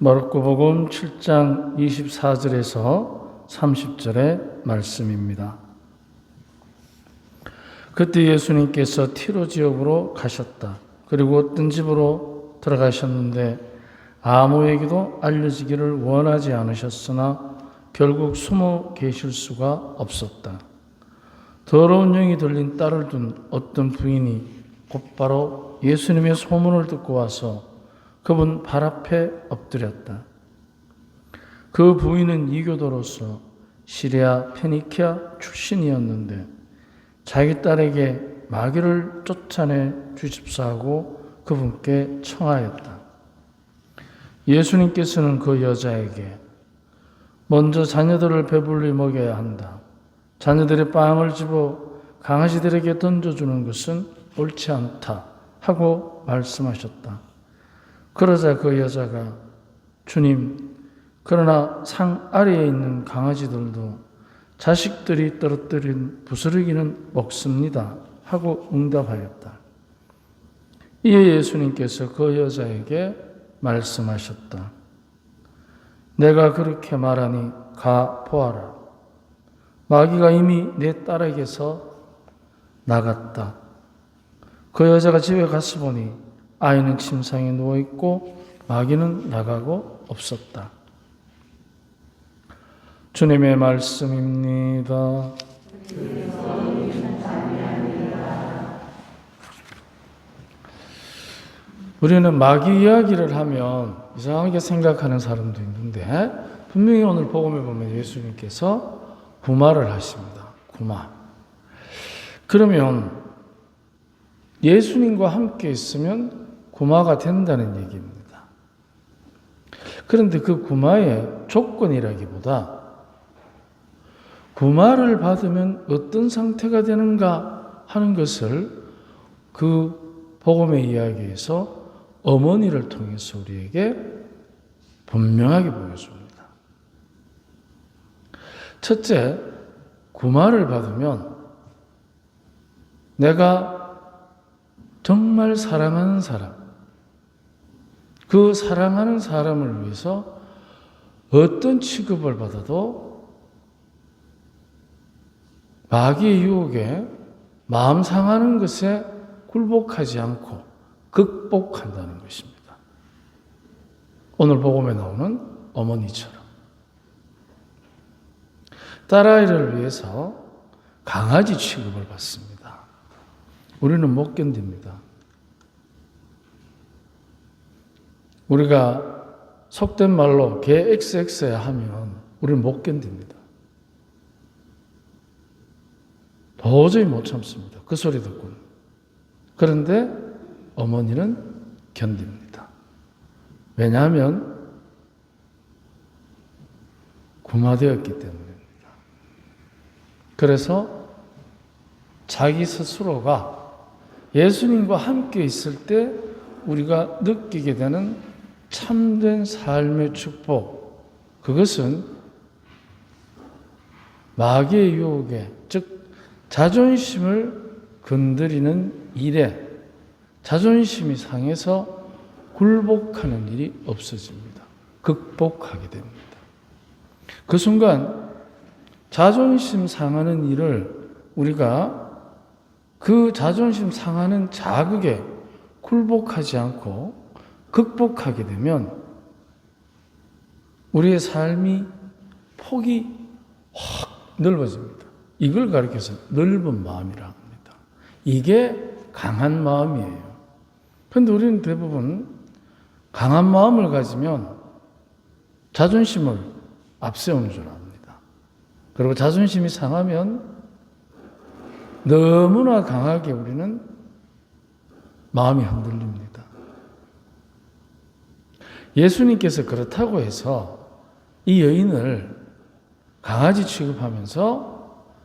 마르코복음 7장 24절에서 30절의 말씀입니다. 그때 예수님께서 티로 지역으로 가셨다. 그리고 어떤 집으로 들어가셨는데 아무에게도 알려지기를 원하지 않으셨으나 결국 숨어 계실 수가 없었다. 더러운 영이 들린 딸을 둔 어떤 부인이 곧바로 예수님의 소문을 듣고 와서 그분 발 앞에 엎드렸다. 그 부인은 이교도로서 시리아 페니키아 출신이었는데 자기 딸에게 마귀를 쫓아내 주십사 하고 그분께 청하였다. 예수님께서는 그 여자에게 먼저 자녀들을 배불리 먹여야 한다. 자녀들의 빵을 집어 강아지들에게 던져주는 것은 옳지 않다. 하고 말씀하셨다. 그러자 그 여자가 주님, 그러나 상 아래에 있는 강아지들도 자식들이 떨어뜨린 부스러기는 먹습니다. 하고 응답하였다. 이에 예수님께서 그 여자에게 말씀하셨다. 내가 그렇게 말하니 가 보아라. 마귀가 이미 내 딸에게서 나갔다. 그 여자가 집에 가서 보니 아이는 침상에 누워 있고 마귀는 나가고 없었다. 주님의 말씀입니다. 우리는 마귀 이야기를 하면 이상하게 생각하는 사람도 있는데 분명히 오늘 복음에 보면 예수님께서 구마를 하십니다. 구마. 그러면 예수님과 함께 있으면 구마가 된다는 얘기입니다. 그런데 그 구마의 조건이라기보다 구마를 받으면 어떤 상태가 되는가 하는 것을 그 복음의 이야기에서 어머니를 통해서 우리에게 분명하게 보여줍니다. 첫째, 구마를 받으면 내가 정말 사랑하는 사람, 그 사랑하는 사람을 위해서 어떤 취급을 받아도 마귀의 유혹에 마음 상하는 것에 굴복하지 않고 극복한다는 것입니다. 오늘 복음에 나오는 어머니처럼 딸아이를 위해서 강아지 취급을 받습니다. 우리는 못 견딥니다. 우리가 속된 말로 개 XX야 하면 우리는 못 견딥니다. 도저히 못 참습니다. 그 소리 듣고. 그런데 어머니는 견딥니다. 왜냐하면 구마되었기 때문입니다. 그래서 자기 스스로가 예수님과 함께 있을 때 우리가 느끼게 되는 참된 삶의 축복, 그것은 마귀의 유혹에, 즉, 자존심을 건드리는 일에 자존심이 상해서 굴복하는 일이 없어집니다. 극복하게 됩니다. 그 순간 자존심 상하는 일을 우리가 그 자존심 상하는 자극에 굴복하지 않고 극복하게 되면 우리의 삶이 폭이 확 넓어집니다. 이걸 가리켜서 넓은 마음이라 합니다. 이게 강한 마음이에요. 그런데 우리는 대부분 강한 마음을 가지면 자존심을 앞세우는 줄 압니다. 그리고 자존심이 상하면 너무나 강하게 우리는 마음이 흔들립니다. 예수님께서 그렇다고 해서 이 여인을 강아지 취급하면서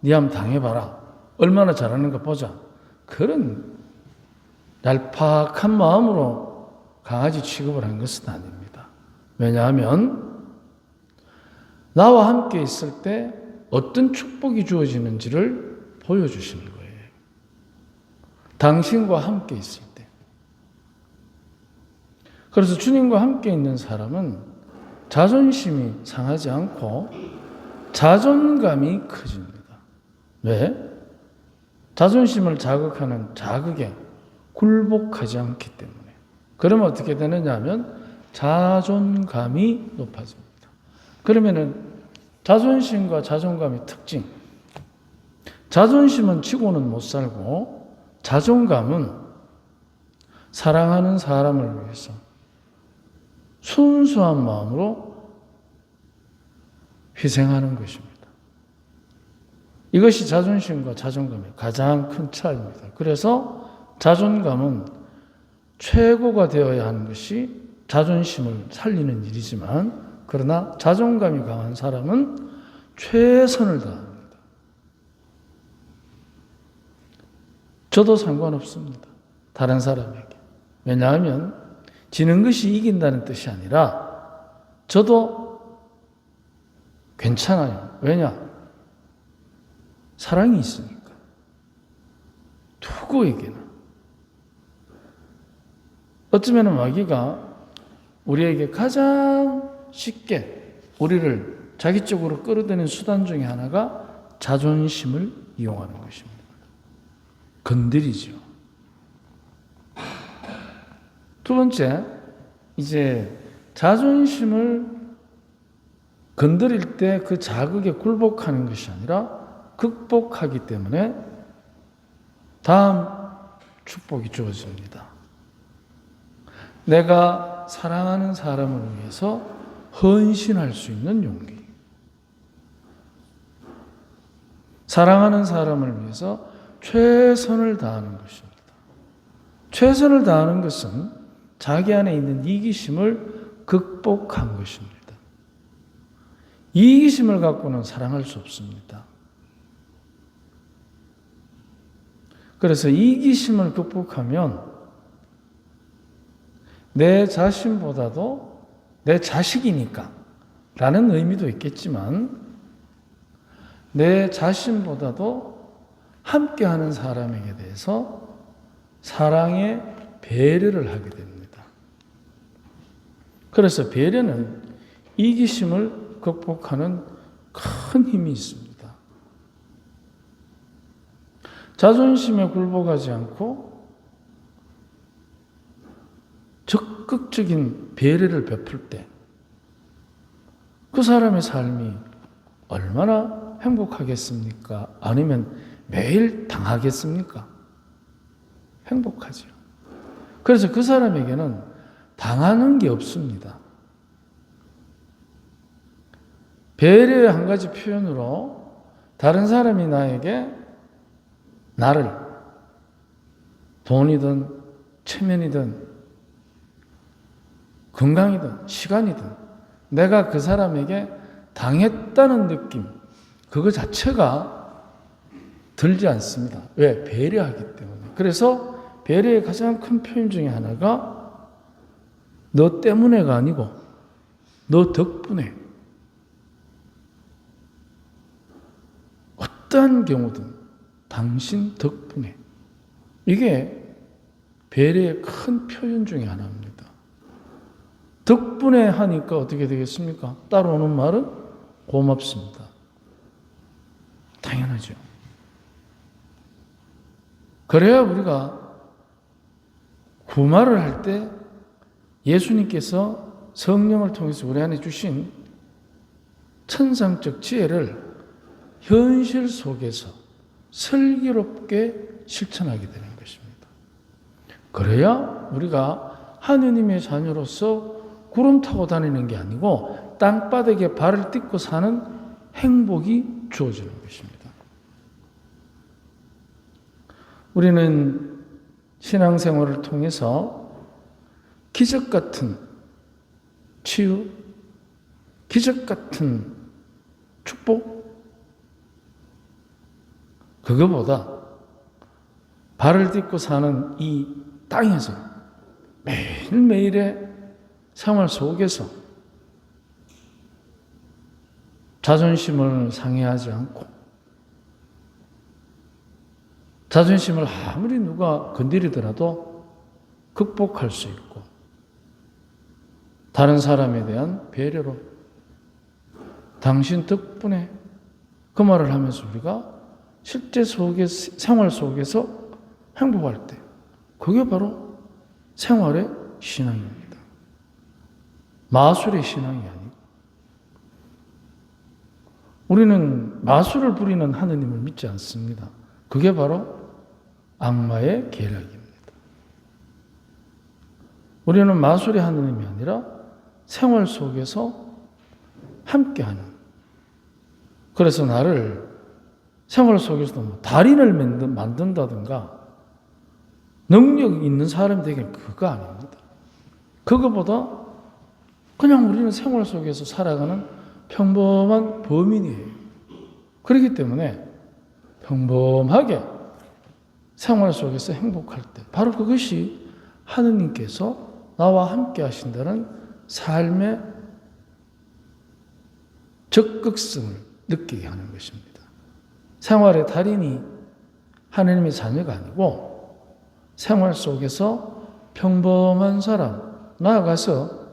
네 한번 당해봐라. 얼마나 잘하는가 보자. 그런 얄팍한 마음으로 강아지 취급을 한 것은 아닙니다. 왜냐하면 나와 함께 있을 때 어떤 축복이 주어지는지를 보여주시는 거예요. 당신과 함께 있을 때. 그래서 주님과 함께 있는 사람은 자존심이 상하지 않고 자존감이 커집니다. 왜? 자존심을 자극하는 자극에 굴복하지 않기 때문에. 그러면 어떻게 되느냐 하면 자존감이 높아집니다. 그러면은 자존심과 자존감의 특징. 자존심은 치고는 못 살고 자존감은 사랑하는 사람을 위해서 순수한 마음으로 희생하는 것입니다. 이것이 자존심과 자존감의 가장 큰 차이입니다. 그래서 자존감은 최고가 되어야 하는 것이 자존심을 살리는 일이지만 그러나 자존감이 강한 사람은 최선을 다합니다. 저도 상관없습니다. 다른 사람에게. 왜냐하면 지는 것이 이긴다는 뜻이 아니라 저도 괜찮아요. 왜냐? 사랑이 있으니까. 누구에게나. 어쩌면 마귀가 우리에게 가장 쉽게 우리를 자기 쪽으로 끌어들이는 수단 중에 하나가 자존심을 이용하는 것입니다. 건드리죠. 두 번째, 이제 자존심을 건드릴 때 그 자극에 굴복하는 것이 아니라 극복하기 때문에 다음 축복이 주어집니다. 내가 사랑하는 사람을 위해서 헌신할 수 있는 용기. 사랑하는 사람을 위해서 최선을 다하는 것입니다. 최선을 다하는 것은 자기 안에 있는 이기심을 극복한 것입니다. 이기심을 갖고는 사랑할 수 없습니다. 그래서 이기심을 극복하면 내 자신보다도 내 자식이니까 라는 의미도 있겠지만 내 자신보다도 함께하는 사람에게 대해서 사랑의 배려를 하게 됩니다. 그래서 배려는 이기심을 극복하는 큰 힘이 있습니다. 자존심에 굴복하지 않고 적극적인 배려를 베풀 때 그 사람의 삶이 얼마나 행복하겠습니까? 아니면 매일 당하겠습니까? 행복하죠. 그래서 그 사람에게는 당하는 게 없습니다. 배려의 한 가지 표현으로 다른 사람이 나에게 나를 돈이든 체면이든 건강이든 시간이든 내가 그 사람에게 당했다는 느낌 그거 자체가 들지 않습니다. 왜? 배려하기 때문에. 그래서 배려의 가장 큰 표현 중에 하나가 너 때문에가 아니고 너 덕분에 어떠한 경우든 당신 덕분에 이게 배려의 큰 표현 중에 하나입니다. 덕분에 하니까 어떻게 되겠습니까? 따라오는 말은 고맙습니다. 당연하죠. 그래야 우리가 구말을 할 때 예수님께서 성령을 통해서 우리 안에 주신 천상적 지혜를 현실 속에서 슬기롭게 실천하게 되는 것입니다. 그래야 우리가 하느님의 자녀로서 구름 타고 다니는 게 아니고 땅바닥에 발을 딛고 사는 행복이 주어지는 것입니다. 우리는 신앙생활을 통해서 기적 같은 치유, 기적 같은 축복, 그거보다 발을 딛고 사는 이 땅에서 매일매일의 생활 속에서 자존심을 상해하지 않고 자존심을 아무리 누가 건드리더라도 극복할 수 있고 다른 사람에 대한 배려로 당신 덕분에 그 말을 하면서 우리가 실제 속에 생활 속에서 행복할 때 그게 바로 생활의 신앙입니다. 마술의 신앙이 아니고 우리는 마술을 부리는 하느님을 믿지 않습니다. 그게 바로 악마의 계략입니다. 우리는 마술의 하느님이 아니라 생활 속에서 함께하는. 그래서 나를 생활 속에서도 뭐 달인을 만든- 만든다든가 능력 있는 사람이 되기는 그거 아닙니다. 그거보다 그냥 우리는 생활 속에서 살아가는 평범한 범인이에요. 그렇기 때문에 평범하게 생활 속에서 행복할 때 바로 그것이 하느님께서 나와 함께 하신다는 삶의 적극성을 느끼게 하는 것입니다. 생활의 달인이 하느님의 자녀가 아니고 생활 속에서 평범한 사람, 나아가서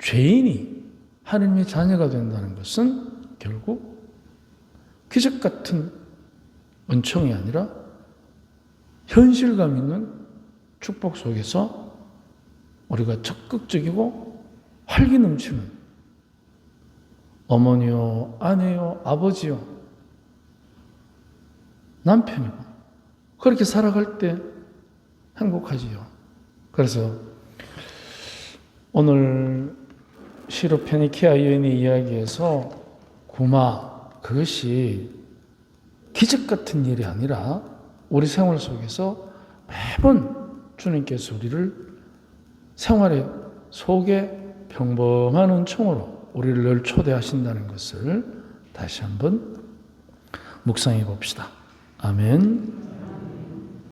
죄인이 하느님의 자녀가 된다는 것은 결국 기적 같은 은총이 아니라 현실감 있는 축복 속에서 우리가 적극적이고 활기 넘치는 어머니요, 아내요, 아버지요, 남편이고 그렇게 살아갈 때 행복하지요. 그래서 오늘 시로 페니키아 여인의 이야기에서 구마 그것이 기적 같은 일이 아니라 우리 생활 속에서 매번 주님께서 우리를 생활의 속에 평범한 은총으로 우리를 늘 초대하신다는 것을 다시 한번 묵상해 봅시다. 아멘.